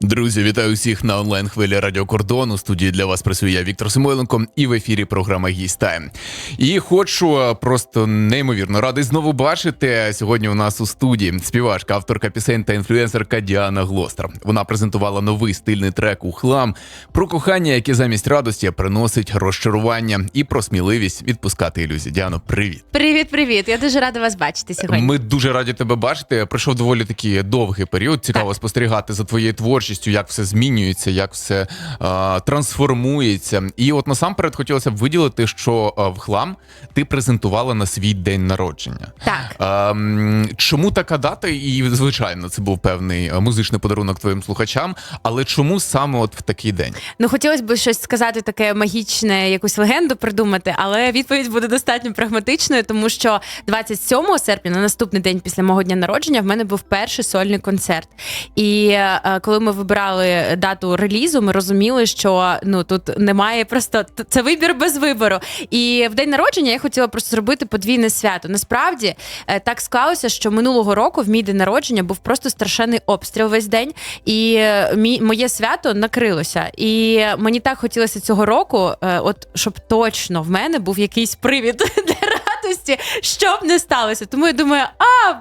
Друзі, вітаю всіх на онлайн хвилі Радіо Кордон. У студії для вас працює я Віктор Самойленко і в ефірі програма «Гість Тайм». І хочу е, просто неймовірно радий знову бачити сьогодні. У нас у студії співачка, авторка пісень та інфлюенсерка Діана Глостер. Вона презентувала новий стильний трек у хлам про кохання, яке замість радості приносить розчарування, і про сміливість відпускати ілюзії. Діано, привіт. Привіт, привіт. Я дуже рада вас бачити сьогодні. Ми дуже раді тебе бачити. Пройшов доволі такий довгий період. Цікаво Так. спостерігати за твоєю творчістю, як все змінюється, як все а, трансформується. І от насамперед хотілося б виділити, що а, в хлам ти презентувала на свій день народження. Так. М, чому така дата? І звичайно, це був певний музичний подарунок твоїм слухачам. Але чому саме от в такий день? Ну хотілося б щось сказати таке магічне, якусь легенду придумати, але відповідь буде достатньо прагматичною, тому що 27 серпня, на наступний день після мого дня народження, в мене був перший сольний концерт. І е, коли ми вибирали дату релізу, ми розуміли, що ну тут немає просто це вибір без вибору. І в день народження я хотіла просто зробити подвійне свято. Насправді е, так склалося, що минулого року в мій день народження був просто страшенний обстріл весь день, і е, моє свято накрилося. І мені так хотілося цього року, е, от щоб точно в мене був якийсь привід для радості, щоб не сталося. Тому я думаю, а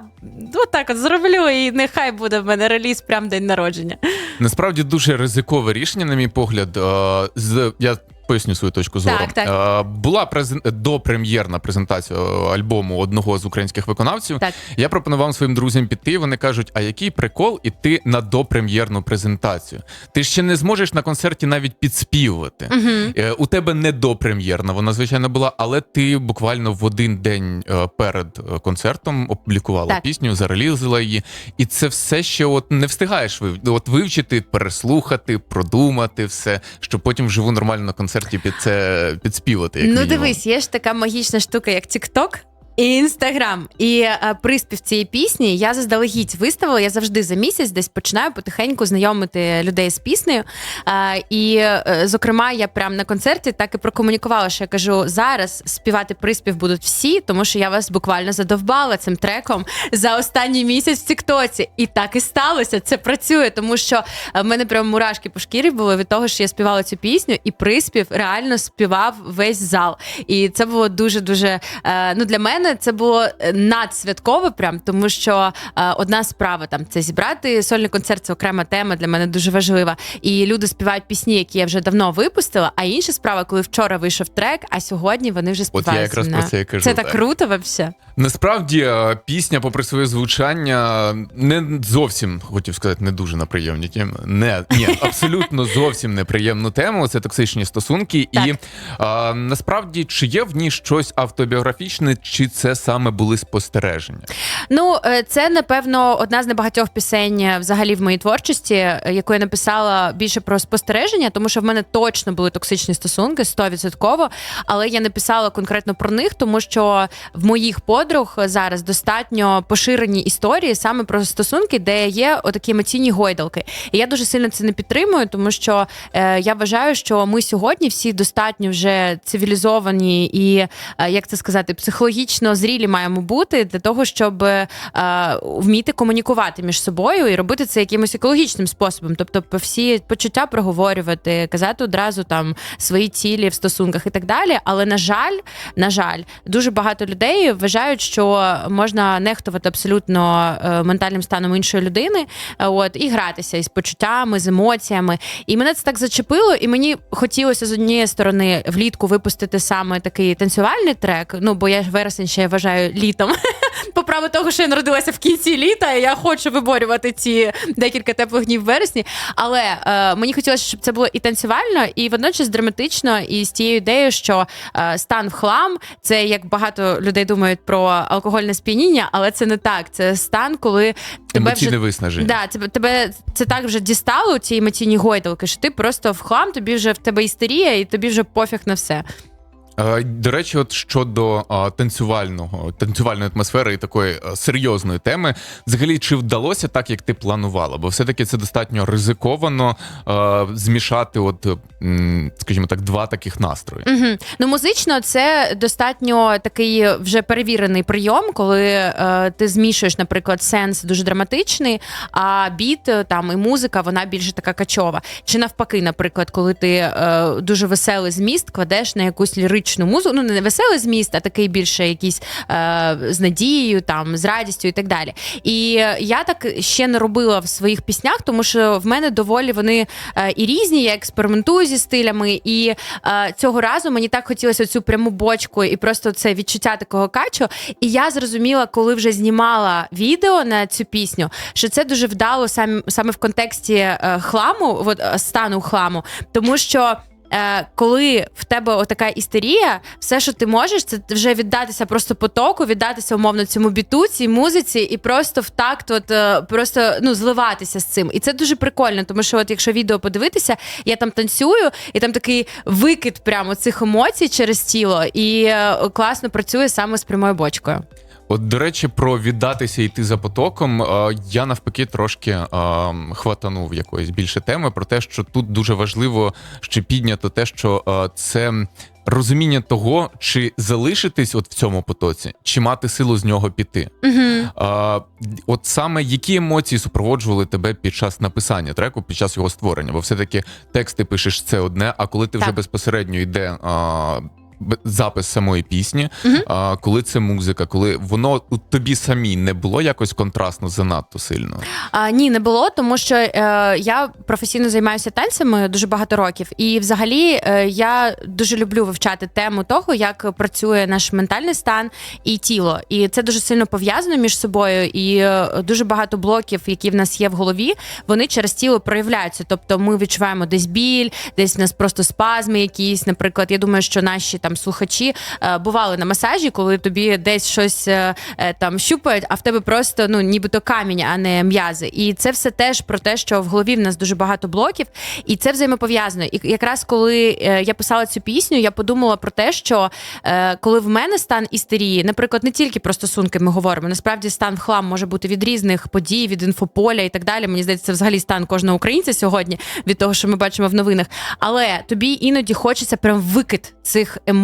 отак от зроблю, і нехай буде в мене реліз прям день народження. Насправді дуже ризикове рішення, на мій погляд. Е, З я поясню свою точку зору. Так, так. Е, Була презен... допрем'єрна презентація е, альбому одного з українських виконавців. Так. Я пропонував своїм друзям піти. Вони кажуть: а який прикол іти на допрем'єрну презентацію? Ти ще не зможеш на концерті навіть підспівувати. Е, У тебе не допрем'єрна, вона звичайно була, але ти буквально в один день перед концертом опублікувала Так. пісню, зарелізила її, і це все ще от не встигаєш вив... от вивчити, переслухати, продумати все, щоб потім вживу нормально на концерті під це підспівати. Як ну мінімум. дивись, є ж така магічна штука, як TikTok. І інстаграм, і е, приспів цієї пісні я заздалегідь виставила. Я завжди за місяць десь починаю потихеньку знайомити людей з піснею. Е, і, е, зокрема, я прям на концерті так і прокомунікувала, що я кажу: зараз співати приспів будуть всі, тому що я вас буквально задовбала цим треком за останній місяць в Тіктоці. І так і сталося. Це працює, тому що е, в мене прям мурашки по шкірі були від того, що я співала цю пісню, і приспів реально співав весь зал. І це було дуже дуже. Е, ну для мене це було е, надсвятково, прям тому що е, одна справа там це зібрати сольний концерт, це окрема тема для мене дуже важлива. І люди співають пісні, які я вже давно випустила. А інша справа, коли вчора вийшов трек, а сьогодні вони вже співають. я якраз про це і кажу, Це так так. круто, вообще. Насправді е, пісня, попри своє звучання, не зовсім хотів сказати, не дуже на приємні теми. Не ні, абсолютно зовсім неприємну тему. Це токсичні стосунки. Так. І а, насправді, чи є в ній щось автобіографічне, чи це саме були спостереження? Ну, е, це напевно одна з небагатьох пісень е, взагалі в моїй творчості, е, яку я написала більше про спостереження, тому що в мене точно були токсичні стосунки 100%, але я не писала конкретно про них, тому що в моїх подруг зараз достатньо поширені історії саме про стосунки, де є отакі емоційні гойдалки. І я дуже сильно це не підтримую, тому що е, я вважаю, що ми сьогодні всі достатньо вже цивілізовані і е, як це сказати, психологічно зрілі маємо бути для того, щоб е, вміти комунікувати між собою і робити це якимось екологічним способом. Тобто, всі почуття проговорювати, казати одразу там свої цілі в стосунках і так далі. Але на жаль, на жаль, дуже багато людей вважають, що можна нехтувати абсолютно е, ментальним станом іншої людини, е, от і гратися із почуттями, з емоціями. І мене це так зачепило, і мені хотілося з однієї сторони влітку випустити саме такий танцювальний трек. Ну бо я ж вересень ще я вважаю літом. По праву того, що я народилася в кінці літа, і я хочу виборювати ці декілька теплих днів в вересні. Але е, мені хотілося, щоб це було і танцювально, і водночас драматично, і з тією ідеєю, що е, стан в хлам це як багато людей думають про алкогольне сп'яніння, але це не так. Це стан, коли тебе вже виснаження. Да, тебе, тебе це так вже дістало, ці емоційні гойдалки, що ти просто в хлам, тобі вже в тебе істерія, і тобі вже пофіг на все. Е, До речі, от щодо танцювального танцювальної атмосфери і такої серйозної теми, взагалі, чи вдалося так, як ти планувала? Бо все-таки це достатньо ризиковано змішати, от скажімо так, два таких настрої. Угу. Ну, музично це достатньо такий вже перевірений прийом, коли е, ти змішуєш, наприклад, сенс дуже драматичний, а біт е, там і музика вона більше така качова. Чи навпаки, наприклад, коли ти е, дуже веселий зміст кладеш на якусь ліричну музику, ну не веселий зміст, а такий більше якийсь е, з надією, там з радістю і так далі. І я так ще не робила в своїх піснях, тому що в мене доволі вони е, і різні. Я експериментую зі стилями, і е, цього разу мені так хотілося цю пряму бочку і просто це відчуття такого качу. І я зрозуміла, коли вже знімала відео на цю пісню, що це дуже вдало сам, саме в контексті е, хламу, от, е, стану хламу, тому що. Е, коли в тебе отака істерія, все, що ти можеш, це вже віддатися просто потоку, віддатися умовно цьому біту, цій музиці, і просто в такт, от е, просто ну зливатися з цим. І це дуже прикольно, тому що, от якщо відео подивитися, я там танцюю, і там такий викид прямо цих емоцій через тіло, і е, класно працює саме з прямою бочкою. От, до речі, про віддатися йти за потоком. е, Я навпаки трошки е, хватанув якоїсь більше теми про те, що тут дуже важливо ще піднято те, що е, це. Розуміння того, чи залишитись от в цьому потоці, чи мати силу з нього піти. Угу. От саме які емоції супроводжували тебе під час написання треку, під час його створення? Бо все-таки тексти пишеш це одне, а коли ти вже Так. безпосередньо йде запис самої пісні, Мгм. а, коли це музика, коли воно у тобі самій не було якось контрастно занадто сильно. А, ні, не було, тому що е, я професійно займаюся танцями дуже багато років, і взагалі е, я дуже люблю вивчати тему того, як працює наш ментальний стан і тіло. І це дуже сильно пов'язано між собою. І е, дуже багато блоків, які в нас є в голові, вони через тіло проявляються. Тобто ми відчуваємо десь біль, десь в нас просто спазми якісь. Наприклад, я думаю, що наші там слухачі е, бували на масажі, коли тобі десь щось е, е, там щупають, а в тебе просто ну нібито камінь, а не м'язи. І це все теж про те, що в голові в нас дуже багато блоків, і це взаємопов'язано. І якраз коли я писала цю пісню, я подумала про те, що коли в мене стан істерії, наприклад, не тільки про стосунки ми говоримо, насправді стан в хлам може бути від різних подій, від інфополя і так далі. Мені здається, це взагалі стан кожного українця сьогодні від того, що ми бачимо в новинах. Але тобі іноді хочеться прям викид цих емоцій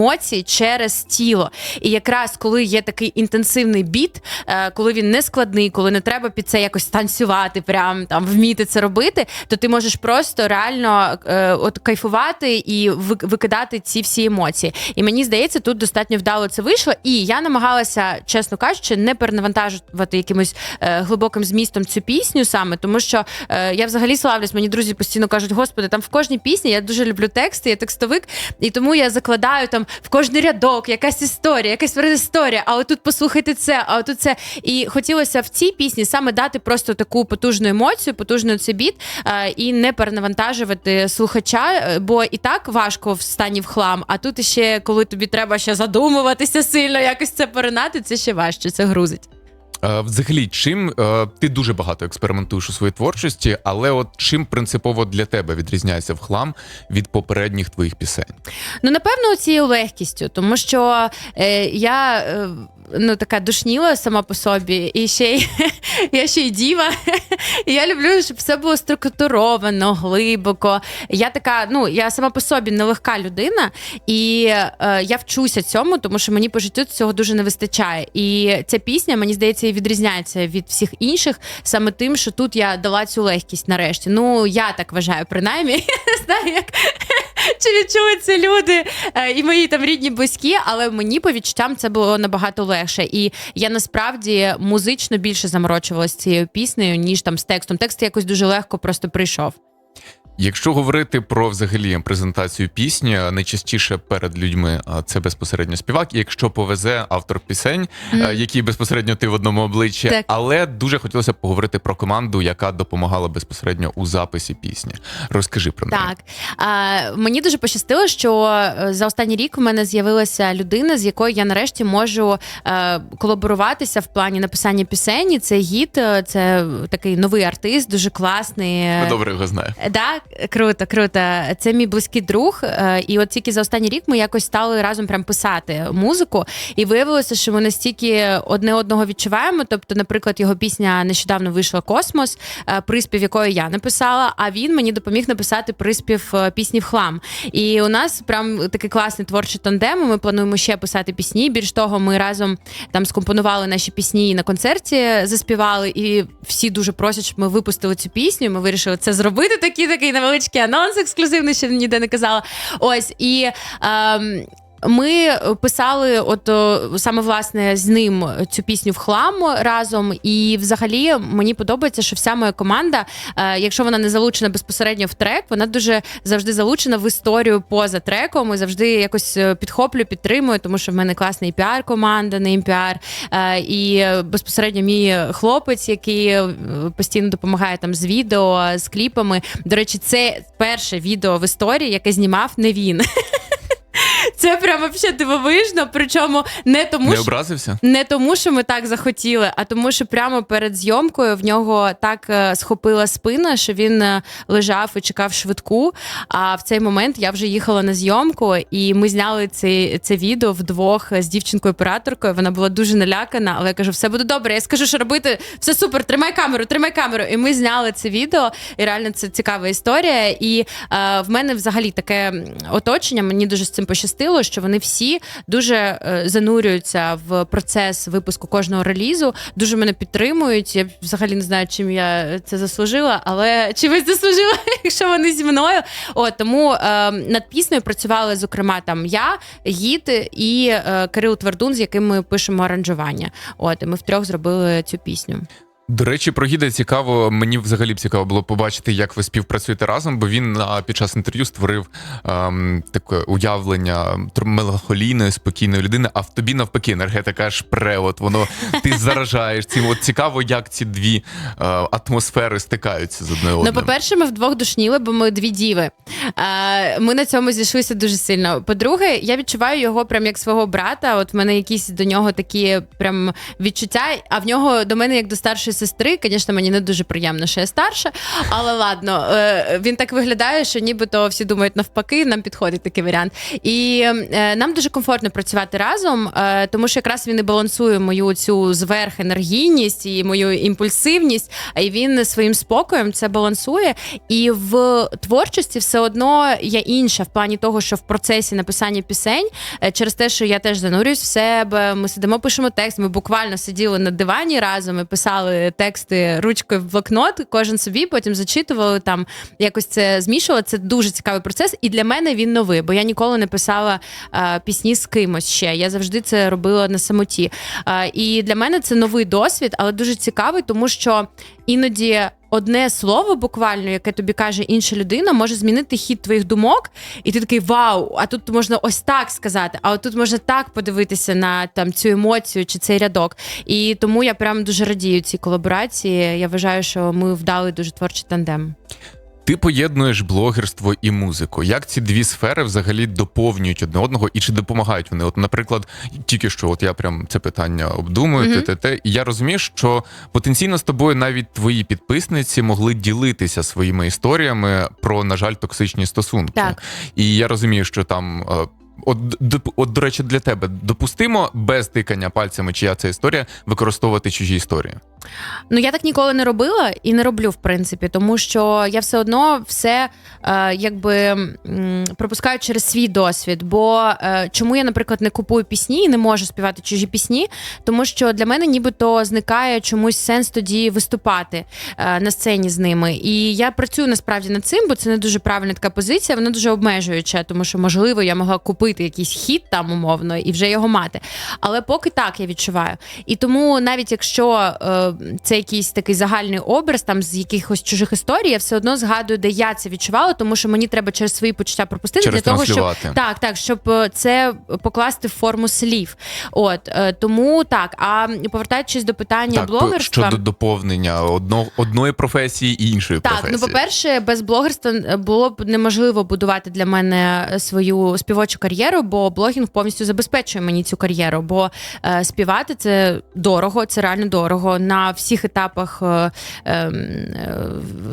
через тіло. І якраз коли є такий інтенсивний біт, е, коли він не складний, коли не треба під це якось танцювати, прям там вміти це робити, то ти можеш просто реально е, от кайфувати і викидати ці всі емоції. І мені здається, тут достатньо вдало це вийшло. І я намагалася, чесно кажучи, не перенавантажувати якимось е, глибоким змістом цю пісню саме, тому що я взагалі славлюсь. Мені друзі постійно кажуть, господи, там в кожній пісні я дуже люблю тексти, я текстовик, і тому я закладаю там в кожний рядок якась історія, якась передісторія, А отут послухайте це, а отут це. І хотілося в цій пісні саме дати просто таку потужну емоцію, потужний цей біт, е, і не перенавантажувати слухача, е, бо і так важко в стані в хлам. А тут ще коли тобі треба ще задумуватися сильно, якось це поринати, це ще важче, це грузить. Е, Взагалі, чим е, ти дуже багато експериментуєш у своїй творчості, але от чим принципово для тебе відрізняється в хлам від попередніх твоїх пісень? Ну, напевно, цією легкістю, тому що е, я е, ну, така душніла сама по собі, і ще й я ще й діва. І я люблю, щоб все було структуровано, глибоко. Я така, ну я сама по собі нелегка людина, і е, я вчуся цьому, тому що мені по життю цього дуже не вистачає. І ця пісня, мені здається, і відрізняється від всіх інших саме тим, що тут я дала цю легкість нарешті. Ну, я так вважаю, принаймні. Я не знаю, як чи відчули це люди е, і мої там рідні близькі, але мені по відчуттям це було набагато легше. І я насправді музично більше заморочувалася цією піснею, ніж там з текстом. Текст якось дуже легко просто прийшов. Якщо говорити про взагалі презентацію пісні, найчастіше перед людьми це безпосередньо співак. Якщо повезе автор пісень, е, який безпосередньо ти в одному обличчі, Так. але дуже хотілося б поговорити про команду, яка допомагала безпосередньо у записі пісні. Розкажи про неї. Так а, мені дуже пощастило, що е, за останній рік у мене з'явилася людина, з якою я нарешті можу е, колаборуватися в плані написання пісень. Це гід, е, це такий новий артист, дуже класний. Ми добре його знаємо. Да, круто, круто. Це мій близький друг. е, І от тільки за останній рік ми якось стали разом прям писати музику. І виявилося, що ми настільки одне одного відчуваємо. Тобто, наприклад, його пісня нещодавно вийшла Космос, е, приспів якої я написала. А він мені допоміг написати приспів е, пісні в хлам. І у нас прям такий класний творчий тандем. Ми плануємо ще писати пісні. Більш того, ми разом там скомпонували наші пісні і на концерті заспівали, і всі дуже просять, щоб ми випустили цю пісню. Ми вирішили це зробити. Такий такий невеличкий анонс ексклюзивний, ще ніде не казала. Ось і. Ем, ми писали, от саме власне з ним цю пісню в хлам разом. І взагалі мені подобається, що вся моя команда, е, якщо вона не залучена безпосередньо в трек, вона дуже завжди залучена в історію поза треком. І завжди якось е, підхоплюю, підтримую, тому що в мене класний піар-команда, не піар. Е, і безпосередньо мій хлопець, який е, постійно допомагає там з відео, з кліпами. До речі, це перше відео в історії, яке знімав не він. Це прямо взагалі дивовижно. Причому не тому, Не що образився? не тому, що ми так захотіли, а тому, що прямо перед зйомкою в нього так е, схопила спина, що він е, лежав і чекав швидку. А в цей момент я вже їхала на зйомку, і ми зняли це, це відео вдвох з дівчинкою-операторкою. Вона була дуже налякана, але я кажу, все буде добре. Я скажу, що робити все супер. Тримай камеру, тримай камеру. І ми зняли це відео. І реально це цікава історія. І е, в мене взагалі таке оточення. Мені дуже з цим пощастило, що вони всі дуже е, занурюються в процес випуску кожного релізу, дуже мене підтримують. Я взагалі не знаю, чим я це заслужила, але чимось заслужила, якщо вони зі мною. От тому е, над піснею працювали, зокрема, там я, Гіт і е, Кирил Твердун, з яким ми пишемо аранжування. От і ми втрьох зробили цю пісню. До речі, про гіда цікаво. Мені взагалі б цікаво було побачити, як ви співпрацюєте разом, бо він а, під час інтерв'ю створив ем, таке уявлення тр- меланхолійної, спокійної людини. А в тобі навпаки енергетика аж пре. От воно ти заражаєш цим. От цікаво, як ці дві е, атмосфери стикаються з одною Ну, по-перше, ми вдвох душніли, бо ми дві діви. Е, Ми на цьому зійшлися дуже сильно. По-друге, я відчуваю його прям як свого брата. От в мене якісь до нього такі прям відчуття, а в нього до мене як до старшої сестри. Звісно, мені не дуже приємно, що я старша, але ладно, е, він так виглядає, що нібито всі думають навпаки, нам підходить такий варіант. І е, нам дуже комфортно працювати разом, е, тому що якраз він і балансує мою цю зверхенергійність і мою імпульсивність, й він своїм спокоєм це балансує. І в творчості все одно я інша в плані того, що в процесі написання пісень через те, що я теж занурююсь в себе. Ми сидимо, пишемо текст. Ми буквально сиділи на дивані разом і писали тексти ручкою в блокнот, кожен собі, потім зачитували там, якось це змішували. Це дуже цікавий процес. І для мене він новий, бо я ніколи не писала е, пісні з кимось ще. Я завжди це робила на самоті. Е, і для мене це новий досвід, але дуже цікавий, тому що іноді. Одне слово, буквально, яке тобі каже інша людина, може змінити хід твоїх думок, і ти такий вау! А тут можна ось так сказати, а тут можна так подивитися на там цю емоцію чи цей рядок. І тому я прям дуже радію цій колаборації. Я вважаю, що ми вдали дуже творчий тандем. Ти поєднуєш блогерство і музику. Як ці дві сфери взагалі доповнюють одне одного і чи допомагають вони? От, наприклад, тільки що, от я прям це питання обдумую, Мгм. те, те, те, і я розумію, що потенційно з тобою навіть твої підписниці могли ділитися своїми історіями про, на жаль, токсичні стосунки. Так. І я розумію, що там. От, от, до речі, для тебе допустимо без тикання пальцями, чия це історія, використовувати чужі історії. Ну я так ніколи не робила і не роблю, в принципі, тому що я все одно все е, якби пропускаю через свій досвід. Бо е, чому я, наприклад, не купую пісні і не можу співати чужі пісні, тому що для мене нібито зникає чомусь сенс тоді виступати е, на сцені з ними. І я працюю насправді над цим, бо це не дуже правильна така позиція, вона дуже обмежуюча, тому що можливо я могла купити якийсь хіт там умовно і вже його мати. Але поки так я відчуваю. І тому навіть якщо е, це якийсь такий загальний образ там з якихось чужих історій, я все одно згадую, де я це відчувала, тому що мені треба через свої почуття пропустити Через для того, щоб так, так, щоб е, це покласти в форму слів. От е, тому так. А повертаючись до питання так, блогерства. щодо доповнення одно, одної професії і іншої Так, професії. ну по-перше, без блогерства було б неможливо будувати для мене свою співочу кар'єру. Кар'єру, бо блогінг повністю забезпечує мені цю кар'єру. Бо е, співати це дорого, це реально дорого на всіх етапах е, е, е,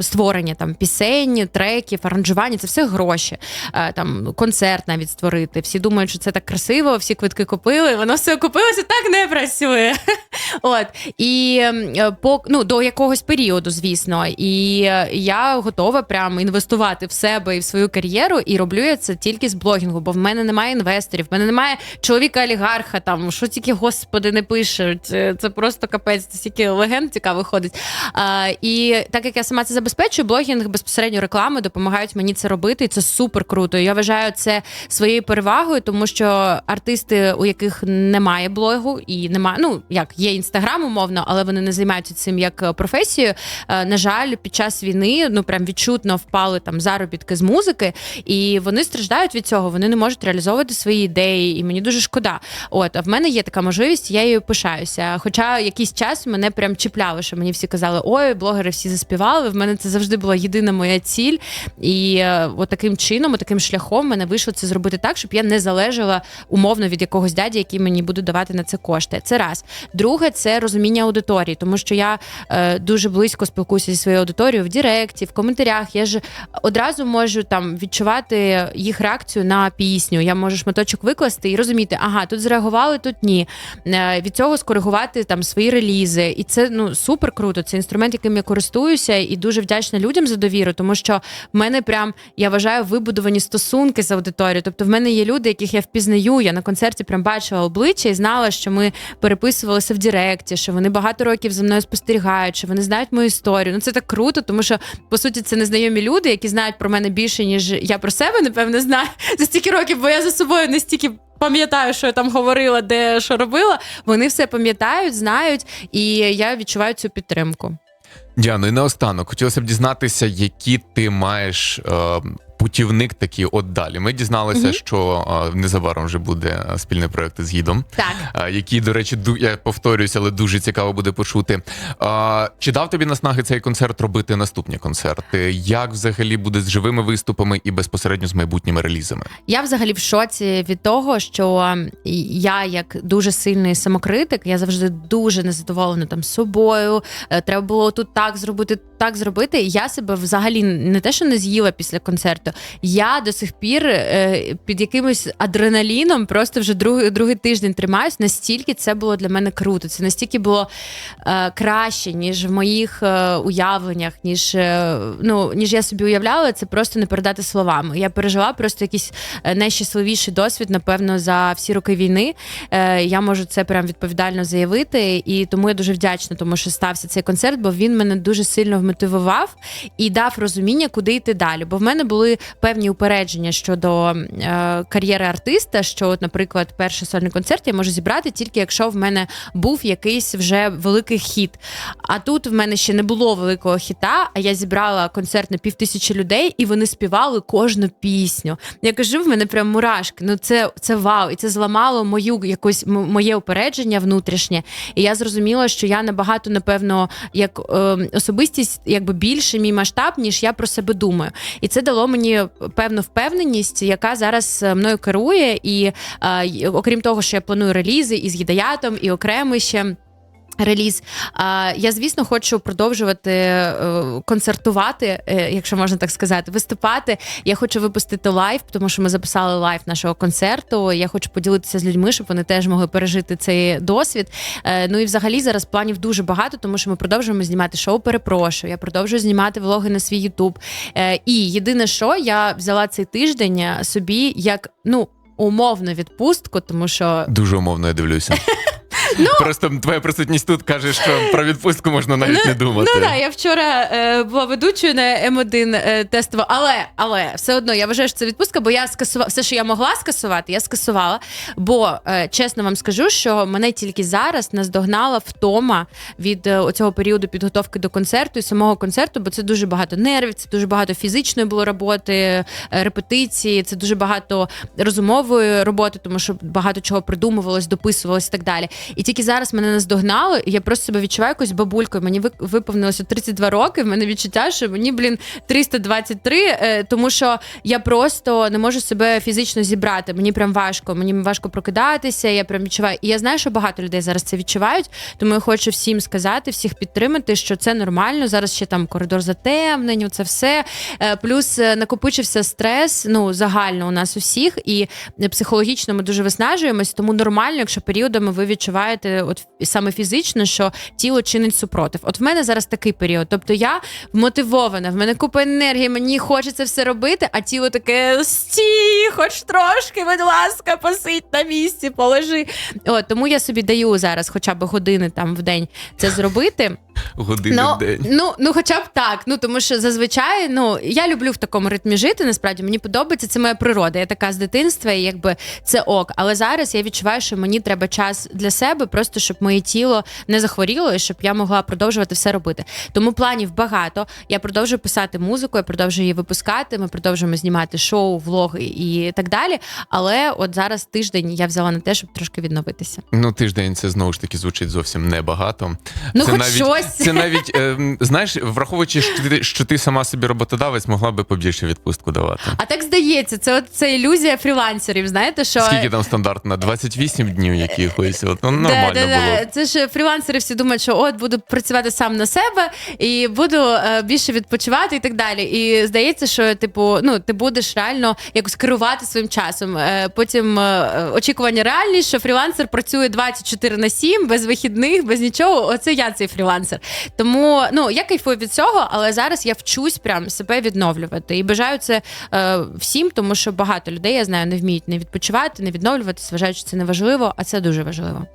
створення там пісень, треків, аранжування. Це все гроші. Е, там концерт навіть створити. Всі думають, що це так красиво, всі квитки купили. Воно все купилося, так не працює. От і е, по ну до якогось періоду, звісно, і я готова прямо інвестувати в себе і в свою кар'єру, і роблю я це тільки з блогінгу, бо в мене немає інвесторів, в мене немає чоловіка олігарха. Там що тільки господи не пишуть. Це, це просто капець, стільки легенд цікавих ходить. А, і так як я сама це забезпечую, блогінг безпосередньо реклами допомагають мені це робити, і це супер круто. Я вважаю це своєю перевагою, тому що артисти, у яких немає блогу і немає, ну як є інстаграм, умовно, але вони не займаються цим як е, професією. е, На жаль, під час війни ну прям відчутно впали там заробітки з музики, і вони страждають від цього. Вони не можуть реалізовувати свої ідеї, і мені дуже шкода. От а в мене є така можливість, я її пишаюся. Хоча якийсь час мене прям чіпляло, що мені всі казали, ой, блогери всі заспівали. В мене це завжди була єдина моя ціль. І е, от таким чином, от таким шляхом мене вийшло це зробити так, щоб я не залежала умовно від якогось дяді, який мені буде давати на це кошти. Це раз. Друге, це розуміння аудиторії, тому що я е, дуже близько спілкуюся зі своєю аудиторією в Директі, в коментарях. Я ж одразу можу там відчувати їх реакцію на пісню. Я можу шматочок викласти і розуміти, ага, тут зреагували, тут ні. Е, від цього скоригувати там свої релізи. І це ну супер круто. Це інструмент, яким я користуюся, і дуже вдячна людям за довіру, тому що в мене прям я вважаю вибудовані стосунки з аудиторією. Тобто, в мене є люди, яких я впізнаю. Я на концерті прям бачила обличчя і знала, що ми переписувалися в Директі, що вони багато років за мною спостерігають, що вони знають мою історію. Ну це так круто, тому що по суті це незнайомі люди, які знають про мене більше, ніж я про себе, напевне, знаю за стільки років, бо я за собою настільки. Пам'ятаю, що я там говорила, де що робила. Вони все пам'ятають, знають, і я відчуваю цю підтримку. Діано, і наостанок хотілося б дізнатися, які ти маєш е, путівник такий от далі. Ми дізналися, Мгм. що незабаром вже буде е, спільний проект з гідом. Так. е, Який, до речі, ду- я повторююся, але дуже цікаво буде почути. А, Чи дав тобі наснаги цей концерт робити наступні концерти? Як взагалі буде з живими виступами і безпосередньо з майбутніми релізами? Я взагалі в шоці від того, що я, як дуже сильний самокритик, я завжди дуже незадоволена там собою. Е, Треба було тут так зробити, так зробити. Я себе взагалі не те, що не з'їла після концерту. Я до сих пір е, під якимось адреналіном просто вже другий другий тиждень тримаюсь. Настільки це було для мене круто. Це настільки було е, краще, ніж в моїх е, уявленнях, ніж е, ну ніж я собі уявляла. Це просто не передати словами. Я пережила просто якийсь е, найщасливіший досвід, напевно, за всі роки війни. Е, Я можу це прям відповідально заявити, і тому я дуже вдячна, тому що стався цей концерт, бо він мене дуже сильно вмотивував і дав розуміння, куди йти далі. Бо в мене були певні упередження щодо е, кар'єри артиста. Що, от, наприклад, перший сольний концерт я можу зібрати тільки якщо в мене був якийсь вже великий хіт. А тут в мене ще не було великого хіта, а я зібрала концерт на півтисячі людей, і вони співали кожну пісню. Я кажу, в мене прям мурашки. Ну це, це вау, і це зламало мою якось моє упередження внутрішнє. І я зрозуміла, що я набагато, напевно, як е, особистість, якби більше мій масштаб, ніж я про себе думаю. І це дало мені певну впевненість, яка зараз е, мною керує. І е, окрім того, що я планую релізи із гідаятом, і окремо ще. Реліз. А, Я, звісно, хочу продовжувати е, концертувати, е, якщо можна так сказати, виступати. Я хочу випустити лайв, тому що ми записали лайв нашого концерту. Я хочу поділитися з людьми, щоб вони теж могли пережити цей досвід. Е, Ну і взагалі зараз планів дуже багато, тому що ми продовжуємо знімати шоу. Перепрошую. Я продовжую знімати влоги на свій Ютуб. І єдине, що я взяла цей тиждень собі як ну умовну відпустку, тому що Дуже умовно я дивлюся. Ну, Просто твоя присутність тут каже, що про відпустку можна навіть не думати. Ну да, я вчора е, була ведучою на М1 е, тестово, але але все одно я вважаю, що це відпустка, бо я скасувала все, що я могла скасувати, я скасувала. Бо е, чесно вам скажу, що мене тільки зараз наздогнала втома від е, оцього періоду підготовки до концерту і самого концерту, бо це дуже багато нервів, це дуже багато фізичної було роботи, е, репетиції, це дуже багато розумової роботи, тому що багато чого придумувалось, дописувалось і так далі. І тільки зараз мене наздогнали, і я просто себе відчуваю якось бабулькою. Мені ви- виповнилося 32 роки. В мене відчуття, що мені, блін, 323, е, тому що я просто не можу себе фізично зібрати. Мені прям важко. Мені важко прокидатися. Я прям відчуваю. І я знаю, що багато людей зараз це відчувають. Тому я хочу всім сказати, всіх підтримати, що це нормально. Зараз ще там коридор затемнень, це все. Е, Плюс е, накопичився стрес. Ну загально у нас усіх, і психологічно ми дуже виснажуємось. Тому нормально, якщо періодами ви відчуваєте, от саме фізично, що тіло чинить супротив. От в мене зараз такий період. Тобто я вмотивована, в мене купа енергії, мені хочеться все робити, а тіло таке стій, хоч трошки, будь ласка, посидь на місці, положи. От тому я собі даю зараз, хоча б години там в день це зробити. Години Ну, в день. ну, ну, хоча б так. Ну тому що зазвичай, ну я люблю в такому ритмі жити. Насправді мені подобається це моя природа. Я така з дитинства, і якби це ок. Але зараз я відчуваю, що мені треба час для себе, просто щоб моє тіло не захворіло і щоб я могла продовжувати все робити. Тому планів багато. Я продовжую писати музику, я продовжую її випускати. Ми продовжуємо знімати шоу, влоги і так далі. Але от зараз тиждень я взяла на те, щоб трошки відновитися. Ну, тиждень це знову ж таки звучить зовсім небагато. Ну, це хоч навіть, щось. Це навіть, е, знаєш, враховуючи, що ти, що ти сама собі роботодавець, могла би побільше відпустку давати. А так здається, це от це ілюзія фрілансерів. Знаєте, що Скільки там стандартно? 28 днів якихось. От, ну, нормально Да, да, було. да. Це ж фрілансери всі думають, що от буду працювати сам на себе і буду е, більше відпочивати і так далі. І здається, що типу, ну ти будеш реально якось керувати своїм часом. Е, потім е, очікування реальність, що фрілансер працює 24 на 7, без вихідних, без нічого. Оце я цей фрілансер. Тому ну я кайфую від цього, але зараз я вчусь прям себе відновлювати і бажаю це е, всім, тому що багато людей я знаю не вміють не відпочивати, не відновлюватися, вважають, що це не важливо, а це дуже важливо.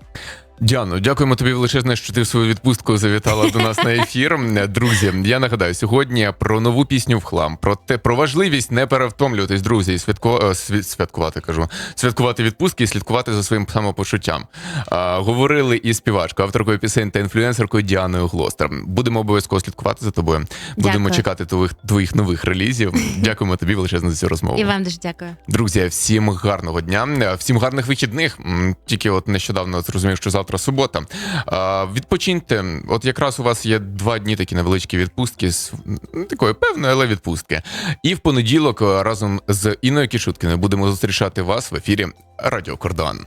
Діано, дякуємо тобі величезне, що ти в свою відпустку завітала до нас на ефір. Друзі, я нагадаю, сьогодні про нову пісню в хлам, про те, про важливість не перевтомлюватись, друзі, і святко, е, святкувати, кажу, святкувати відпустки і слідкувати за своїм самопочуттям. А, говорили із співачкою, авторкою пісень та інфлюенсеркою Діаною Глостер. Будемо обов'язково слідкувати за тобою. Будемо Дякую. чекати твоїх твоїх нових релізів. Дякуємо тобі величезно за цю розмову. І вам дуже дякую. Друзі, всім гарного дня, всім гарних вихідних. Тільки от нещодавно зрозумів, що завтра субота. А, Відпочиньте. От якраз у вас є два дні такі невеличкі відпустки з такої певної, але відпустки. І в понеділок разом з Іною Кішуткіною будемо зустрічати вас в ефірі Радіо Кордон.